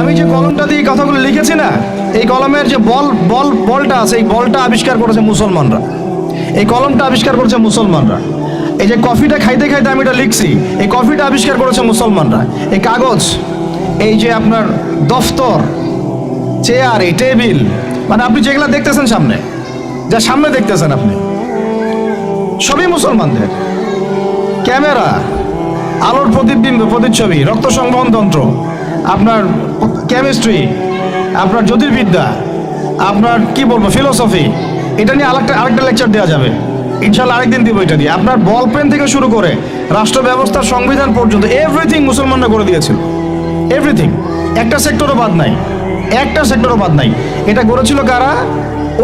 আমি যে কলমটা দিয়ে কথাগুলো লিখেছি না, এই কলমের যে বল বল, বলটা আছে, এই বলটা আবিষ্কার করেছে মুসলমানরা। এই কলমটা আবিষ্কার করেছে মুসলমানরা। এই যে কফিটা খাইতে খাইতে আমি এটা লিখছি, এই কফিটা আবিষ্কার করেছে মুসলমানরা। এই কাগজ, এই যে আপনার দফতর, চেয়ার, এই টেবিল মানে আপনি যেগুলা দেখতেছেন সামনে, যা সামনে দেখতেছেন আপনি, সবই মুসলমানদের। ক্যামেরা, আলোর প্রতিবিম্ব প্রতিচ্ছবি রক্ত সংবহন তন্ত্র আপনার কেমিস্ট্রি আপনার জ্যোতির্বিদ্যা, আপনার কি বলব ফিলোসফি এটা নিয়ে আরেকটা আরেকটা লেকচার দেওয়া যাবে। ইনশাল্লাহ আরেকদিন দিব এটা দিয়ে। আপনার বল পেন থেকে শুরু করে রাষ্ট্র ব্যবস্থার সংবিধান পর্যন্ত এভরিথিং মুসলমানরা করে দিয়েছিল। এভরিথিং একটা সেক্টরও বাদ নাই। একটা সেক্টরও বাদ নাই। এটা করেছিল কারা?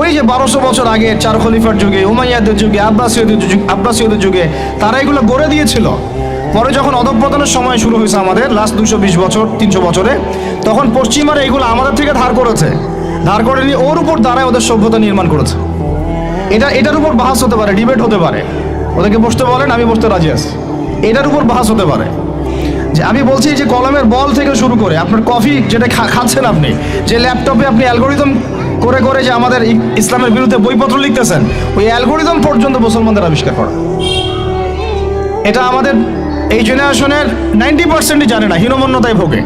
ওই যে বারোশো বছর আগে চার খলিফার যুগে, উমাইয়াদের যুগে, আব্বাসীয়দের যুগে আব্বাসীয়দের যুগে, তারা এগুলো গড়ে দিয়েছিল। পরে যখন অধঃপতনের সময় শুরু হয়েছে আমাদের লাস্ট দুশো বিশ বছর, তিনশো বছরে, তখন পশ্চিমারা এগুলো আমাদের থেকে ধার করেছে। ধার করে নিয়ে ওর উপর দ্বারাই ওদের সভ্যতা নির্মাণ করেছে। এটা, এটার উপর বাহাস হতে পারে ডিবেট হতে পারে। ওদেরকে বসতে বলেন, আমি বসতে রাজি আছি। এটার উপর বাহাস হতে পারে। যে আমি বলছি যে কলমের বল থেকে শুরু করে, আপনার কফি যেটা খাচ্ছেন আপনি, যে ল্যাপটপে আপনি অ্যালগোরিদম করে করে যে আমাদের ইসলামের বিরুদ্ধে বইপত্র লিখতেছেন, ওই অ্যালগোরিদম পর্যন্ত মুসলমানদের আবিষ্কার করা। এটা আমাদের এই জেনারেশনের নাইনটি পার্সেন্টই জানে না, হীনমন্যতায় ভোগে।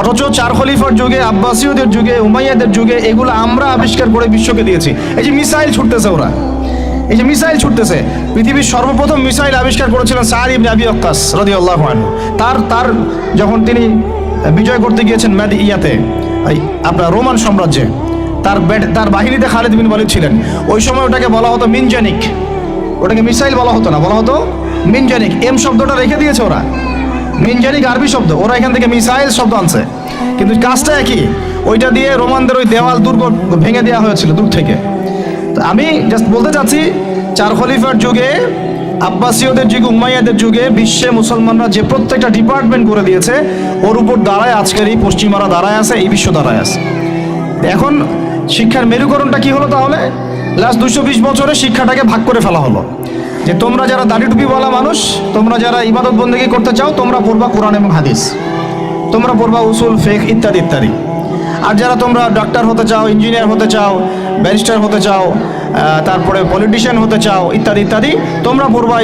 অথচ চার খলিফার যুগে, আব্বাসীয়দের যুগে, উমাইয়াদের যুগে, এগুলো আমরা আবিষ্কার করে বিশ্বকে দিয়েছি। এই যে মিসাইল ছুটতেছে ওরা। এই যে মিসাইল ছুটতেছে। পৃথিবীর সর্বপ্রথম মিসাইল আবিষ্কার করেছিলেন সার ইবনে আবি অক্কাস রাদিয়াল্লাহু আনহু। তার তার যখন তিনি বিজয় করতে গিয়েছেন ম্যাদ ইয়াতে আপনার রোমান সাম্রাজ্যে, তার ব্যাট তার বাহিনীতে খালিদ বিন ওয়ালিদ ছিলেন। ওই সময় ওটাকে বলা হতো মিনজানিক। ওটাকে মিসাইল বলা হতো না, বলা হতো মিনজানিক। এম শব্দটা রেখে দিয়েছে ওরা। মিনজানিক আরবি শব্দ, ওরা এখান থেকে মিসাইল শব্দ আনছে। কিন্তু কাজটা একই, ওইটা দিয়ে রোমানদের ওই দেওয়াল দুর্গ ভেঙে দেওয়া হয়েছিল দূর থেকে। তো আমি জাস্ট বলতে চাচ্ছি, চার খলিফার যুগে, আব্বাসীয়দের যুগে, উমাইয়াদের যুগে, বিশ্বে মুসলমানরা যে প্রত্যেকটা ডিপার্টমেন্ট করে দিয়েছে, ওর উপর দাঁড়ায় আজকের এই পশ্চিমারা দাঁড়ায় আছে, এই বিশ্ব দাঁড়ায় আছে। এখন শিক্ষার মেরুকরণটা কি হলো তাহলে? লাস্ট দুশো বিশ বছরে শিক্ষাটাকে ভাগ করে ফেলা হলো। যে তোমরা যারা দাড়ি টুপি বলা মানুষ, তোমরা যারা ইবাদত বন্দেগী করতে চাও, তোমরা পড়বা কোরআন এবং হাদিস। তোমরা পড়বা উসুল ফেক ইত্যাদি ইত্যাদি। আর যারা তোমরা ডাক্তার হতে চাও ইঞ্জিনিয়ার হতে চাও ব্যারিস্টার হতে চাও তারপরে পলিটিশিয়ান হতে চাও, ইত্যাদি ইত্যাদি, তোমরা পড়বা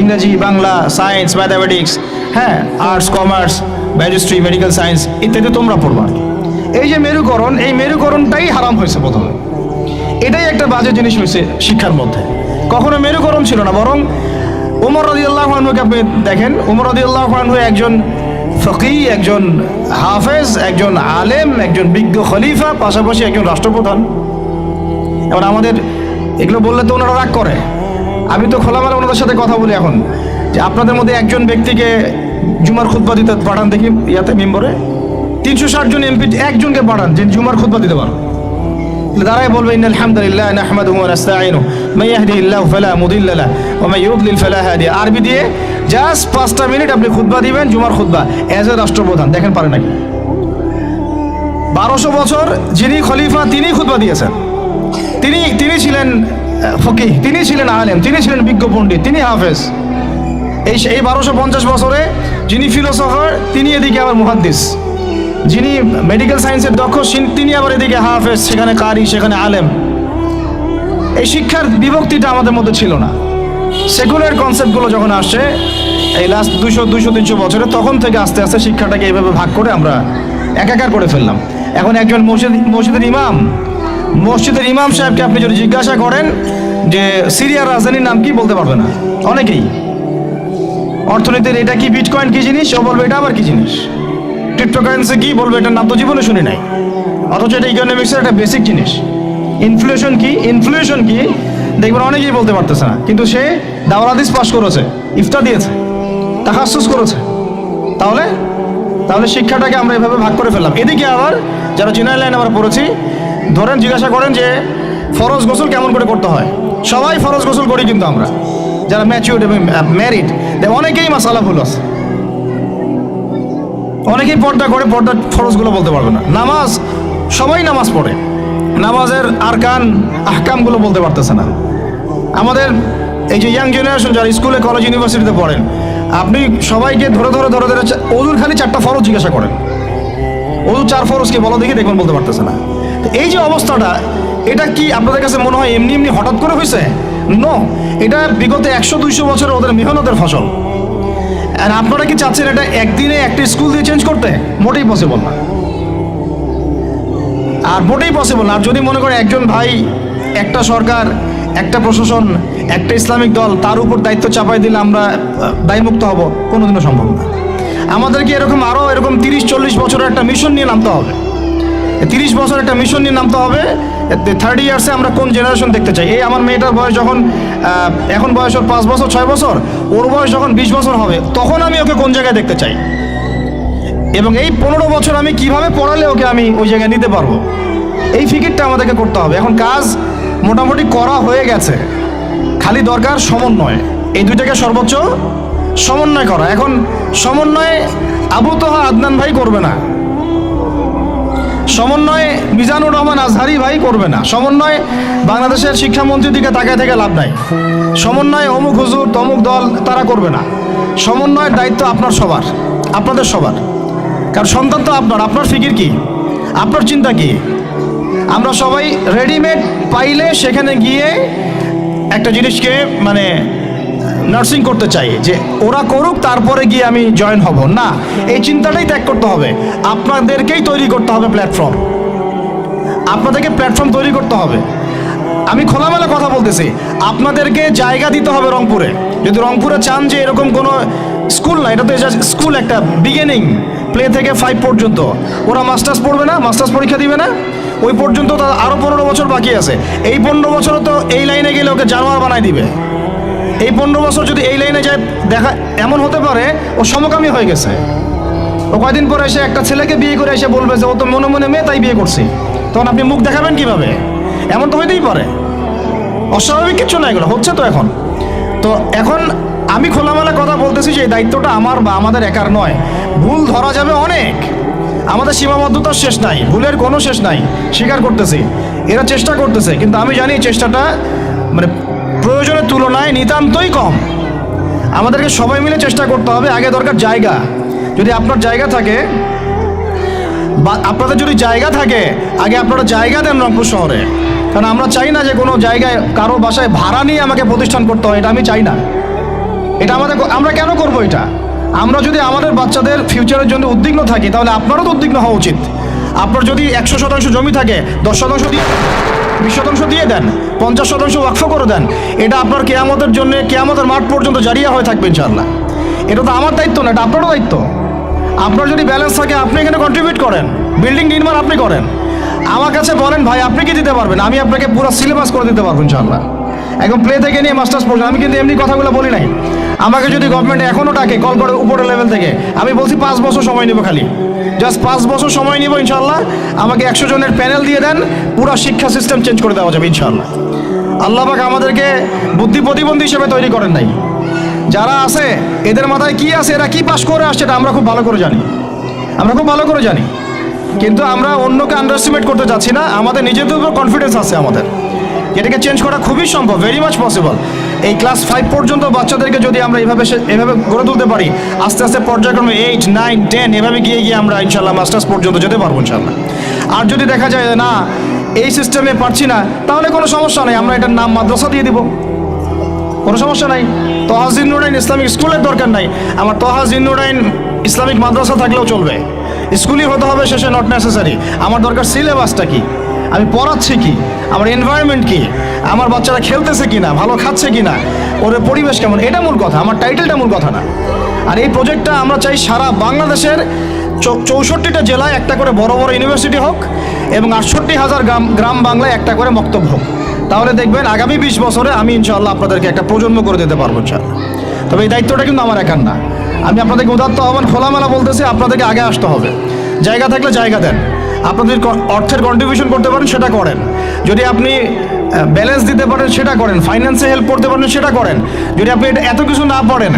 ইংরেজি, বাংলা সায়েন্স ম্যাথামেটিক্স হ্যাঁ আর্টস কমার্স ব্যারিস্ট্রি মেডিকেল সায়েন্স ইত্যাদি তোমরা পড়বা। এই যে মেরুকরণ, এই মেরুকরণটাই হারাম হয়েছে প্রথমে। এটাই একটা বাজে জিনিস হয়েছে শিক্ষার মধ্যে। কখনো মেরুকরণ ছিল না, বরং উমর রদিউল্লাহ আনহুকে আপনি দেখেন, উমর রদিউল্লাহ আনহু একজন ফকি, একজন হাফেজ, একজন আলেম, একজন বিজ্ঞ খলিফা, পাশাপাশি একজন রাষ্ট্রপ্রধান। এবার আমাদের এগুলো বললে তো ওনারা রাগ করে। আমি তো খোলামেলা ওনাদের সাথে কথা বলি এখন। যে আপনাদের মধ্যে একজন ব্যক্তিকে জুমার খুতবা দিতে পাঠান দেখি ইয়াতে মেম্বরে। তিনশো ষাট জন এমপি একজনকে পাঠান যে জুমার খুতবা দিতে পারেন দাঁড়ায় বলবে ইন আলহামদুলিল্লাহ নাহমাদুহু ওয়া নাস্তাঈনু মান ইয়াহদিহিল্লাহু ফালা মুদিল্লা লাহু মান ইউদ্লিল ফালা হাদিয়া আরবি দিয়ে, জাস্ট পাঁচটা মিনিট আপনি খুতবা দিবেন জুমার খুতবা এজ এ রাষ্ট্রপ্রধান। দেখেন পারে নাকি বারোশো বছর যিনি খলিফা তিনি খুতবা দিয়েছেন। তিনি তিনি ছিলেন ফকিহ, তিনি ছিলেন আলেম, তিনি ছিলেন বিজ্ঞ পণ্ডিত, তিনি হাফেজ। এই এই বারোশো পঞ্চাশ বছরে যিনি ফিলোসফার, তিনি এদিকে আবার মুহাদ্দিস। যিনি মেডিকেল সায়েন্সের দক্ষ তিনি আবার এদিকে হাফেজ, সেখানে কারি, সেখানে আলেম। এই শিক্ষার বিভক্তিটা আমাদের মধ্যে ছিল না। সেকুলার কনসেপ্টগুলো যখন আসছে এই লাস্ট দুশো দুশো তিনশো বছরে, তখন থেকে আস্তে আস্তে শিক্ষাটাকে এইভাবে ভাগ করে আমরা একাকার করে ফেললাম। এখন একজন মসজিদ, মসজিদের ইমাম মসজিদের ইমাম সাহেবকে আপনি যদি জিজ্ঞাসা করেন যে, সিরিয়ার রাজধানীর নাম কি, বলতে পারবে না। অনেকেই। অর্থনীতির এটা কি বিটকয়েন কি জিনিস, ও বলবে এটা আবার কি জিনিস। ক্রিপ্টোকারেন্সি কি বলবে এটার নাম তো জীবনে শুনি নাই। অথচ এটা ইকোনমিক্সের একটা বেসিক জিনিস। ইনফ্লেশন কি? ইনফ্লেশন কি? দেখবেন অনেকেই বলতে পারতেছে না, কিন্তু সে দাওয়ালাদিস পাশ করেছে ইফতা দিয়েছে তাকাসুস করেছে। তাহলে? তাহলে শিক্ষাটাকে আমরা এভাবে ভাগ করে ফেললাম। এদিকে আবার যারা জেনারেল লাইন আমরা পড়েছি, ধরেন জিজ্ঞাসা করেন যে, ফরজ গোসল কেমন করে করতে হয়? সবাই ফরজ গোসল করি কিন্তু আমরা। যারা ম্যাচিউড এবং ম্যারিড অনেকেই মাসালা ভুল আছে। অনেকেই পর্দা করে পর্দা ফরজগুলো বলতে পারবে না। নামাজ, সবাই নামাজ পড়ে। নামাজের আরকান, আহকামগুলো বলতে পারতেছে না। আমাদের এই যে ইয়াং জেনারেশন যারা স্কুলে কলেজ ইউনিভার্সিটিতে পড়েন, আপনি সবাইকে ধরে ধরে ধরে ধরে অজুর খালি চারটা ফরজ জিজ্ঞাসা করেন। অজু চার ফরজ কি বলো দেখি, দেখবেন বলতে পারতেছে না। এই যে অবস্থাটা, এটা কি আপনাদের কাছে মনে হয় এমনি এমনি হঠাৎ করে হয়েছে ন এটা বিগত একশো, দুইশো বছরের ওদের মেহনতের ফসল। আর আপনারা কি চাচ্ছেন এটা একদিনে একটা স্কুল দিয়ে চেঞ্জ করতে? মোটেই পসিবল না। আর মোটেই পসিবল না। আর যদি মনে করেন একজন ভাই, একটা সরকার, একটা প্রশাসন, একটা ইসলামিক দল, তার উপর দায়িত্ব চাপাই দিলে আমরা দায়মুক্ত হব, কোনোদিনও সম্ভব না। আমাদেরকে এরকম আরও এরকম তিরিশ চল্লিশ বছরের একটা মিশন নিয়ে নামতে হবে? তিরিশ বছর একটা মিশন নিয়ে নামতে হবে থার্টি ইয়ার্সে আমরা কোন জেনারেশন দেখতে চাই? এই আমার মেয়েটার বয়স যখন এখন বয়স ওর পাঁচ বছর, ছয় বছর, ওর বয়স যখন বিশ বছর হবে, তখন আমি ওকে কোন জায়গায় দেখতে চাই? এবং এই পনেরো বছর আমি কীভাবে পড়ালে ওকে আমি ওই জায়গায় নিতে পারব? এই ফিকিরটা আমাদেরকে করতে হবে। এখন কাজ মোটামুটি করা হয়ে গেছে। খালি দরকার সমন্বয়। এই দুইটাকে সর্বোচ্চ সমন্বয় করা। এখন সমন্বয় আবু তোহা আদনান ভাই করবে না। সমন্বয় মিজানুর রহমান আজহারি ভাই করবে না। সমন্বয়ে বাংলাদেশের শিক্ষামন্ত্রীর দিকে তাকায় থেকে লাভ নাই। সমন্বয়ে অমুক হুজুর, তমুক দল তারা করবে না। সমন্বয়ের দায়িত্ব আপনার সবার, আপনাদের সবার। কারণ সন্তান তো আপনার আপনার ফিকির কি? আপনার চিন্তা কি? আমরা সবাই রেডিমেড পাইলে সেখানে গিয়ে একটা জিনিসকে মানে নার্সিং করতে চাই, যে ওরা করুক, তারপরে গিয়ে আমি জয়েন হব। না, এই চিন্তাটাই ত্যাগ করতে হবে। আপনাদেরকেই তৈরি করতে হবে প্ল্যাটফর্ম আপনাদেরকে প্ল্যাটফর্ম তৈরি করতে হবে। আমি খোলামেলা কথা বলতেছি। আপনাদেরকে জায়গা দিতে হবে রংপুরে। যদি রংপুরে চান যে এরকম কোনো স্কুল না, এটা তো স্কুল একটা বিগিনিং প্লে থেকে ফাইভ পর্যন্ত। ওরা মাস্টার্স পড়বে না মাস্টার্স পরীক্ষা দিবে না। ওই পর্যন্ত তো আরও পনেরো বছর বাকি আছে। এই পনেরো বছরও তো এই লাইনে গেলে ওকে জানোয়ার বানাই দিবে। এই পনেরো বছর যদি এই লাইনে যায়, দেখা এমন হতে পারে, ও সমকামী হয়ে গেছে। ও কয়দিন পরে এসে একটা ছেলেকে বিয়ে করে এসে বলবে যে, ও তো মনে মনে মেয়ে, তাই বিয়ে করছি। তখন আপনি মুখ দেখাবেন কীভাবে? এমন তো হইতেই পারে। অস্বাভাবিক কিছু না এগুলো, হচ্ছে তো এখন। তো এখন আমি খোলামেলা কথা বলতেছি যে, এই দায়িত্বটা আমার বা আমাদের একার নয়। ভুল ধরা যাবে অনেক। আমাদের সীমাবদ্ধতার শেষ নাই, ভুলের কোনো শেষ নাই। স্বীকার করতেছি। এরা চেষ্টা করতেছে, কিন্তু আমি জানি চেষ্টাটা মানে প্রয়োজনের তুলনায় নিতান্তই কম। আমাদেরকে সবাই মিলে চেষ্টা করতে হবে, আগে দরকার জায়গা। যদি আপনার জায়গা থাকে, বা আপনাদের যদি জায়গা থাকে, আগে আপনারা জায়গা দেন রংপুর শহরে। কারণ আমরা চাই না যে কোনো জায়গায় কারও বাসায় ভাড়া নিয়ে আমাকে প্রতিষ্ঠান করতে হয়, এটা আমি চাই না। এটা আমাদের আমরা কেন করব এটা? আমরা যদি আমাদের বাচ্চাদের ফিউচারের জন্য উদ্বিগ্ন থাকি, তাহলে আপনারও তো উদ্বিগ্ন হওয়া উচিত। আপনার যদি একশো শতাংশ জমি থাকে, দশ শতাংশ দিয়ে বিশ শতাংশ দিয়ে দেন, পঞ্চাশ শতাংশ ওয়াকফ করে দেন। এটা আপনার কেয়ামতের জন্য, কেয়ামতের মাঠ পর্যন্ত জারিয়া হয়ে থাকবে ইনশাআল্লাহ। এটা তো আমার দায়িত্ব না, এটা আপনারও দায়িত্ব। আপনার যদি ব্যালেন্স থাকে, আপনি এখানে কন্ট্রিবিউট করেন। বিল্ডিং নির্মাণ আপনি করেন। আমার কাছে বলেন, ভাই, আপনি কি দিতে পারবেন? আমি আপনাকে পুরো সিলেবাস করে দিতে পারব ইনশাআল্লাহ। এখন প্লে থেকে নিয়ে মাস্টার্স পর্যন্ত, আমি কিন্তু এমনি কথাগুলো বলি নাই। আমাকে যদি গভর্নমেন্ট এখনও ডাকে কল করে উপরের লেভেল থেকে, আমি বলছি পাঁচ বছর সময় নেব খালি। জাস্ট পাঁচ বছর সময় নিব ইনশাল্লাহ আমাকে একশো জনের প্যানেল দিয়ে দেন, পুরো শিক্ষা সিস্টেম চেঞ্জ করে দেওয়া যাবে ইনশাল্লাহ আল্লাহ পাক আমাদেরকে বুদ্ধি প্রতিবন্ধী হিসেবে তৈরি করেন নাই। যারা আছে, এদের মাথায় কি আছে, এরা কি পাশ করে আসছে, এটা আমরা খুব ভালো করে জানি। আমরা খুব ভালো করে জানি। কিন্তু আমরা অন্যকে আন্ডারস্টিমেট করতে যাচ্ছি না, আমাদের নিজেদের উপর কনফিডেন্স আছে আমাদের। এটাকে চেঞ্জ করা খুবই সম্ভব ভেরি মাচ পসিবল এই ক্লাস ফাইভ পর্যন্ত বাচ্চাদেরকে যদি আমরা এভাবে এভাবে গড়ে তুলতে পারি, আস্তে আস্তে পর্যায়ক্রমে এইট নাইন টেন এভাবে গিয়ে গিয়ে আমরা ইনশাল্লাহ মাস্টার্স পর্যন্ত যেতে পারব ইনশাল্লাহ আর যদি দেখা যায় না, এই সিস্টেমে পারছি না, তাহলে কোনো সমস্যা নেই, আমরা এটার নাম মাদ্রাসা দিয়ে দিব। কোনো সমস্যা নাই। তহাজ জিন্নুরাইন ইসলামিক স্কুলের দরকার নাই। আমার তহাজ জিন্নুরাইন ইসলামিক মাদ্রাসা থাকলেও চলবে। স্কুলই হতে হবে শেষে নট নেসেসারি আমার দরকার সিলেবাসটা কি? আমি পড়াচ্ছি কি? আমার এনভায়রনমেন্ট কি? আমার বাচ্চারা খেলতেছে কি না ভালো খাচ্ছে কি না ওদের পরিবেশ কেমন? এটা মূল কথা, আমার টাইটেলটা মূল কথা না। আর এই প্রজেক্টটা আমরা চাই সারা বাংলাদেশের চৌষট্টিটা জেলায় একটা করে বড় বড় ইউনিভার্সিটি হোক এবং আটষট্টি হাজার গ্রাম গ্রাম বাংলায় একটা করে মক্তব্য হোক। তাহলে দেখবেন আগামী বিশ বছরে আমি ইনশাআল্লাহ আপনাদেরকে একটা প্রজন্ম করে দিতে পারব ইনশাআল্লাহ। তবে এই দায়িত্বটা কিন্তু আমার একার না। আমি আপনাদেরকে উদাত্ত আহ্বান খোলামেলা বলতেছি, আপনাদেরকে আগে আসতে হবে। জায়গা থাকলে জায়গা দেন। আপনাদের অর্থের কন্ট্রিবিউশন করতে পারেন, সেটা করেন। যদি আপনি ব্যালেন্স দিতে পারেন, সেটা করেন। ফাইন্যান্সে হেল্প করতে পারেন, সেটা করেন। যদি আপনি এটা এত কিছু না পড়েন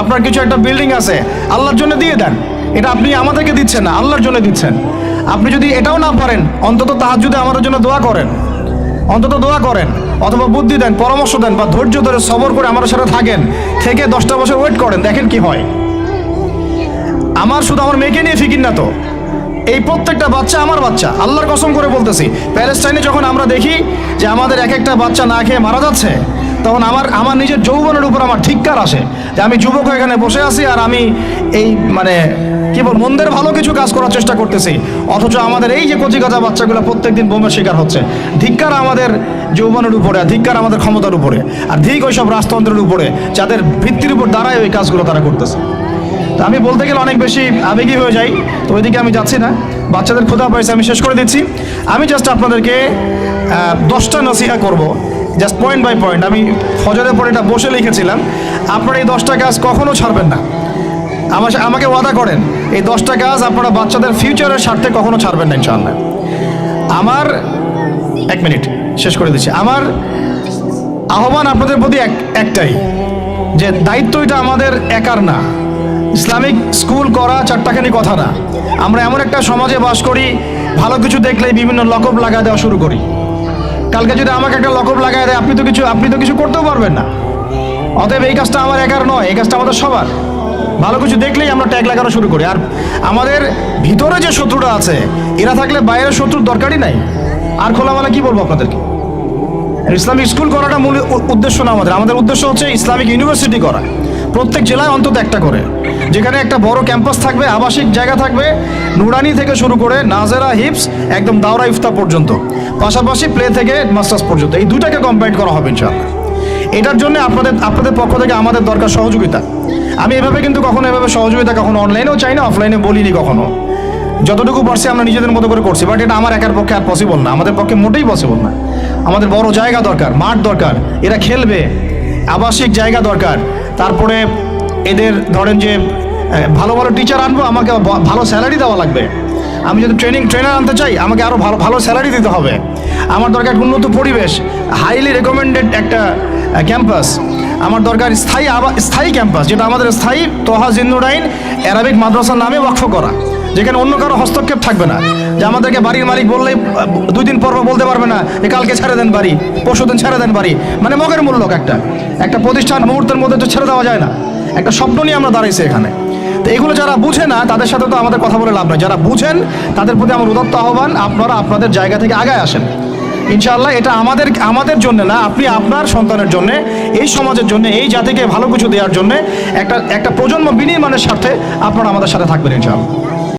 আপনার কিছু একটা বিল্ডিং আছে, আল্লাহর জন্য দিয়ে দেন। এটা আপনি আমাদেরকে দিচ্ছেন না, আল্লাহর জন্য দিচ্ছেন। আপনি যদি এটাও না পারেন, অন্তত তাহার যদি আমাদের জন্য দোয়া করেন। অন্তত দোয়া করেন, অথবা বুদ্ধি দেন, পরামর্শ দেন, বা ধৈর্য ধরে সবর করে আমাদের সাথে থাকেন, থেকে দশটা বছর ওয়েট করেন, দেখেন কি হয়। আমার শুধু আমার মেয়েকে নিয়ে ফিকির না তো। এই প্রত্যেকটা বাচ্চা আমার বাচ্চা, আল্লাহর কসম করে বলতেছি। প্যালেস্টাইনে যখন আমরা দেখি যে আমাদের এক একটা বাচ্চা না খেয়ে মারা যাচ্ছে, তখন আমার আমার নিজের যৌবনের উপর আমার ঠিককার আসে যে আমি যুবক এখানে বসে আছি আর আমি এই মানে কি বল, মন্দের ভালো কিছু কাজ করার চেষ্টা করতেছি। অথচ আমাদের এই যে কচি কাঁচা বাচ্চাগুলো প্রত্যেকদিন বোমের শিকার হচ্ছে। ধিক্কার আমাদের যৌবনের উপরে, আর ধিক্কার আমাদের ক্ষমতার উপরে। আর ধিক ওইসব রাজতন্ত্রের উপরে, যাদের ভিত্তির উপর দাঁড়ায় ওই কাজগুলো তারা করতেছে। আমি বলতে গেলে অনেক বেশি আবেগী হয়ে যাই, তো ওইদিকে আমি যাচ্ছি না। বাচ্চাদের ক্ষুধা পাইছে, আমি শেষ করে দিচ্ছি। আমি জাস্ট আপনাদেরকে দশটা নসিহা করব জাস্ট পয়েন্ট বাই পয়েন্ট আমি ফজরের পরে এটা বসে লিখেছিলাম, আপনারা এই দশটা কাজ কখনো ছাড়বেন না। আমার আমাকে ওয়াদা করেন, এই দশটা কাজ আপনারা বাচ্চাদের ফিউচারের স্বার্থে কখনো ছাড়বেন না, ইনশাআল্লাহ। আমার, এক মিনিট, শেষ করে দিচ্ছি। আমার আহ্বান আপনাদের প্রতি এক একটাই, যে দায়িত্ব এটা আমাদের একার না। ইসলামিক স্কুল করা চারটাখানি কথা না। আমরা এমন একটা সমাজে বাস করি, ভালো কিছু দেখলেই বিভিন্ন লকব লাগায় দেওয়া শুরু করি। কালকে যদি আমাকে একটা লকব লাগায় দেয়, আপনি তো কিছু আপনি তো কিছু করতেও পারবেন না। অতএব এই কাজটা আমার একার নয়, এই কাজটা আমাদের সবার। ভালো কিছু দেখলেই আমরা ট্যাগ লাগানো শুরু করি। আর আমাদের ভিতরে যে শত্রুটা আছে, এরা থাকলে বাইরের শত্রুর দরকারই নাই। আর খোলামেলা কি বলব আপনাদেরকে? ইসলামিক স্কুল করাটা মূল উদ্দেশ্য না আমাদের। আমাদের উদ্দেশ্য হচ্ছে ইসলামিক ইউনিভার্সিটি করা প্রত্যেক জেলায় অন্তত একটা করে। যেখানে একটা বড় ক্যাম্পাস থাকবে, আবাসিক জায়গা থাকবে, নুরানি থেকে শুরু করে নাজেরা হিপস, একদম দাওরা ইফতা পর্যন্ত। পাশাপাশি প্লে থেকে মাস্টার্স পর্যন্ত। এই দুটাকে কম্বাইন করা হবে, ইনশাআল্লাহ। এটার জন্য আপনাদের আপনাদের পক্ষ থেকে আমাদের দরকার সহযোগিতা। আমি এভাবে কিন্তু কখনো, এভাবে সহযোগিতা কখনো অনলাইনেও চাই না অফলাইনে বলিনি কখনো। যতটুকু পারছি আমরা নিজেদের মতো করে করছি, বাট এটা আমার একার পক্ষে আর পসিবল না। আমাদের পক্ষে মোটেই পসিবল না। আমাদের বড় জায়গা দরকার, মাঠ দরকার, এরা খেলবে। আবাসিক জায়গা দরকার। তারপরে এদের ধরেন যে ভালো ভালো টিচার আনব, আমাকে ভালো স্যালারি দেওয়া লাগবে। আমি যদি ট্রেনিং ট্রেনার আনতে চাই, আমাকে আরও ভালো ভালো স্যালারি দিতে হবে। আমার দরকার উন্নত পরিবেশ হাইলি রেকমেন্ডেড একটা ক্যাম্পাস আমার দরকার স্থায়ী স্থায়ী ক্যাম্পাস যেটা আমাদের স্থায়ী তোহা জিন্দুডাইন অ্যারাবিক মাদ্রাসার নামে ওয়াকফ করা। যেখানে অন্য কারও হস্তক্ষেপ থাকবে না। যে আমাদেরকে বাড়ির মালিক বললেই আহ, দুই দিন পর বলতে পারবে না যে কালকে ছেড়ে দেন বাড়ি পরশু দিন ছেড়ে দেন বাড়ি। মানে মগের মূল্য একটা। একটা প্রতিষ্ঠান মুহূর্তের মধ্যে তো ছেড়ে দেওয়া যায় না। একটা স্বপ্ন নিয়ে আমরা দাঁড়াইছি এখানে। তো এগুলো যারা বুঝে না তাদের সাথে তো আমাদের কথা বলে লাভ নয় যারা বুঝেন তাদের প্রতি আমার উদত্ত আহ্বান আপনারা আপনাদের জায়গা থেকে আগায় আসেন। ইনশাআল্লাহ এটা আমাদের আমাদের জন্য না আপনি আপনার সন্তানের জন্য এই সমাজের জন্য এই জাতিকে ভালো কিছু দেওয়ার জন্য একটা একটা প্রজন্ম বিনির্মাণের স্বার্থে আপনারা আমাদের সাথে থাকবেন ইনশাআল্লাহ।